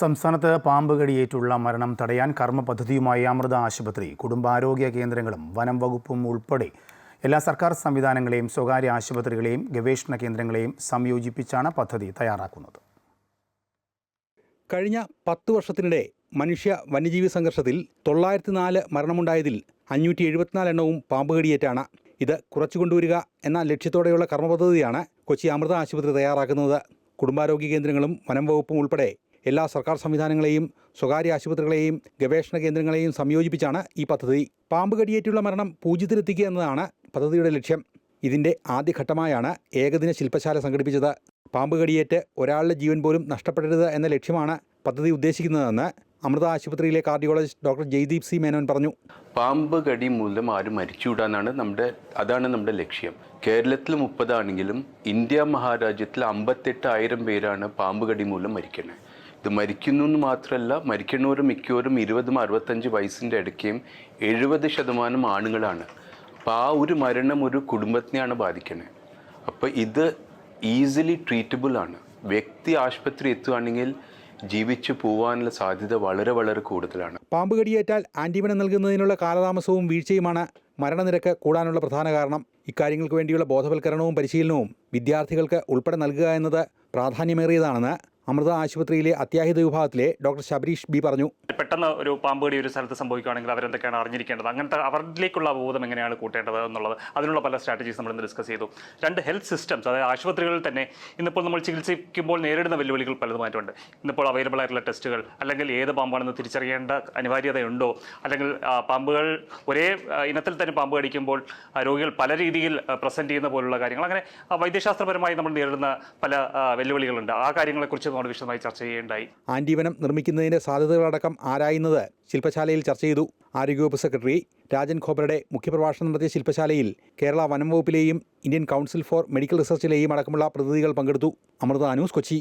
സംസ്ഥാനത്ത് പാമ്പ് കടിയേറ്റുള്ള മരണം തടയാൻ കർമ്മ പദ്ധതിയുമായി അമൃത ആശുപത്രി കുടുംബാരോഗ്യ കേന്ദ്രങ്ങളും വനം വകുപ്പും ഉൾപ്പെടെ എല്ലാ സർക്കാർ സംവിധാനങ്ങളെയും സ്വകാര്യ ആശുപത്രികളെയും ഗവേഷണ കേന്ദ്രങ്ങളെയും സംയോജിപ്പിച്ചാണ് പദ്ധതി തയ്യാറാക്കുന്നത്. കഴിഞ്ഞ പത്ത് വർഷത്തിനിടെ മനുഷ്യ വന്യജീവി സംഘർഷത്തിൽ തൊള്ളായിരത്തി നാല് മരണമുണ്ടായതിൽ അഞ്ഞൂറ്റി എഴുപത്തിനാല് എണ്ണവും പാമ്പ് കടിയേറ്റാണ് ഇത് കുറച്ചു കൊണ്ടുവരിക എന്ന ലക്ഷ്യത്തോടെയുള്ള കർമ്മപദ്ധതിയാണ് കൊച്ചി അമൃത ആശുപത്രി തയ്യാറാക്കുന്നത്. കുടുംബാരോഗ്യ കേന്ദ്രങ്ങളും വനം വകുപ്പും ഉൾപ്പെടെ എല്ലാ സർക്കാർ സംവിധാനങ്ങളെയും സ്വകാര്യ ആശുപത്രികളെയും ഗവേഷണ കേന്ദ്രങ്ങളെയും സംയോജിപ്പിച്ചാണ് ഈ പദ്ധതി. പാമ്പ് കടിയേറ്റുള്ള മരണം പൂജ്യത്തിലെത്തിക്കുക എന്നതാണ് പദ്ധതിയുടെ ലക്ഷ്യം. ഇതിന്റെ ആദ്യഘട്ടമായാണ് ഏകദിന ശില്പശാല സംഘടിപ്പിച്ചത്. പാമ്പ് കടിയേറ്റ് ഒരാളുടെ ജീവൻ പോലും നഷ്ടപ്പെടരുത് എന്ന ലക്ഷ്യമാണ് പദ്ധതി ഉദ്ദേശിക്കുന്നതെന്ന് അമൃത ആശുപത്രിയിലെ cardiologist doctor Jaideep C Menon പറഞ്ഞു. പാമ്പ് കടി മൂലം ആരും മരിച്ചുവിടാനാണ് നമ്മുടെ അതാണ് നമ്മുടെ ലക്ഷ്യം. കേരളത്തിൽ മുപ്പതാണെങ്കിലും ഇന്ത്യ മഹാരാജ്യത്തിൽ അമ്പത്തെട്ടായിരം പേരാണ് പാമ്പ് കടി മൂലം മരിക്കുന്നത് ഇത് മരിക്കുന്നു എന്ന് മാത്രമല്ല മരിക്കുന്നവരും മിക്കവരും ഇരുപതും അറുപത്തഞ്ച് വയസ്സിന്റെ ഇടയ്ക്കും എഴുപത് ശതമാനം ആണുങ്ങളാണ്. അപ്പോൾ ആ ഒരു മരണം ഒരു കുടുംബത്തിനെയാണ് ബാധിക്കുന്നത് അപ്പോൾ ഇത് ഈസിലി ട്രീറ്റബിൾ ആണ്. വ്യക്തി ആശുപത്രി എത്തുകയാണെങ്കിൽ ജീവിച്ചു പോവാനുള്ള സാധ്യത വളരെ വളരെ കൂടുതലാണ്. പാമ്പ് കടിയേറ്റാൽ ആന്റിമനം നൽകുന്നതിനുള്ള കാലതാമസവും വീഴ്ചയുമാണ് മരണനിരക്ക് കൂടാനുള്ള പ്രധാന കാരണം. ഇക്കാര്യങ്ങൾക്ക് വേണ്ടിയുള്ള ബോധവൽക്കരണവും പരിശീലനവും വിദ്യാർത്ഥികൾക്ക് ഉൾപ്പെടെ നൽകുക എന്നത് പ്രാധാന്യമേറിയതാണെന്ന് അമൃത ആശുപത്രിയിലെ അത്യാഹിത വിഭാഗത്തിലെ ഡോക്ടർ ശബരീഷ് ബി പറഞ്ഞു. പെട്ടെന്ന് ഒരു പാമ്പ് കടി ഒരു സ്ഥലത്ത് സംഭവിക്കുകയാണെങ്കിൽ അവരെന്തൊക്കെയാണ് അറിഞ്ഞിരിക്കേണ്ടത്? അങ്ങനത്തെ അവരിലേക്കുള്ള ബോധം എങ്ങനെയാണ് കൂട്ടേണ്ടത് എന്നുള്ളത് അതിനുള്ള പല സ്ട്രാറ്റജീസ് നമ്മൾ ഇന്ന് ഡിസ്കസ് ചെയ്തു. രണ്ട് ഹെൽത്ത് സിസ്റ്റംസ് അതായത് ആശുപത്രികളിൽ തന്നെ ഇന്നിപ്പോൾ നമ്മൾ ചികിത്സിക്കുമ്പോൾ നേരിടുന്ന വെല്ലുവിളികൾ പലതുമായിട്ടുണ്ട്. ഇന്നിപ്പോൾ അവൈലബിൾ ആയിട്ടുള്ള ടെസ്റ്റുകൾ അല്ലെങ്കിൽ ഏത് പാമ്പാണെന്ന് തിരിച്ചറിയേണ്ട അനിവാര്യതയുണ്ടോ? അല്ലെങ്കിൽ പാമ്പുകൾ ഒരേ ഇനത്തിൽ തന്നെ പാമ്പ് കടിക്കുമ്പോൾ രോഗികൾ പല രീതിയിൽ പ്രസന്റ് ചെയ്യുന്ന പോലുള്ള കാര്യങ്ങൾ. അങ്ങനെ വൈദ്യശാസ്ത്രപരമായി നമ്മൾ നേരിടുന്ന പല വെല്ലുവിളികളുണ്ട്. ആ കാര്യങ്ങളെക്കുറിച്ച് നമ്മൾ വിശദമായി ചർച്ച ചെയ്യേണ്ടായി ആന്റിവനം നിർമ്മിക്കുന്നതിന്റെ സാധ്യതകളടക്കം ആരായുന്നത് ശില്പശാലയിൽ ചർച്ച ചെയ്തു. ആരോഗ്യവകുപ്പ് സെക്രട്ടറി രാജൻ ഖോബ്രയുടെ മുഖ്യപ്രഭാഷണം നടത്തിയ ശില്പശാലയിൽ കേരള വനം വകുപ്പിലെയും ഇന്ത്യൻ കൗൺസിൽ ഫോർ മെഡിക്കൽ റിസർച്ചിലെയും അടക്കമുള്ള പ്രതിനിധികൾ പങ്കെടുത്തു. അമൃത ന്യൂസ് കൊച്ചി.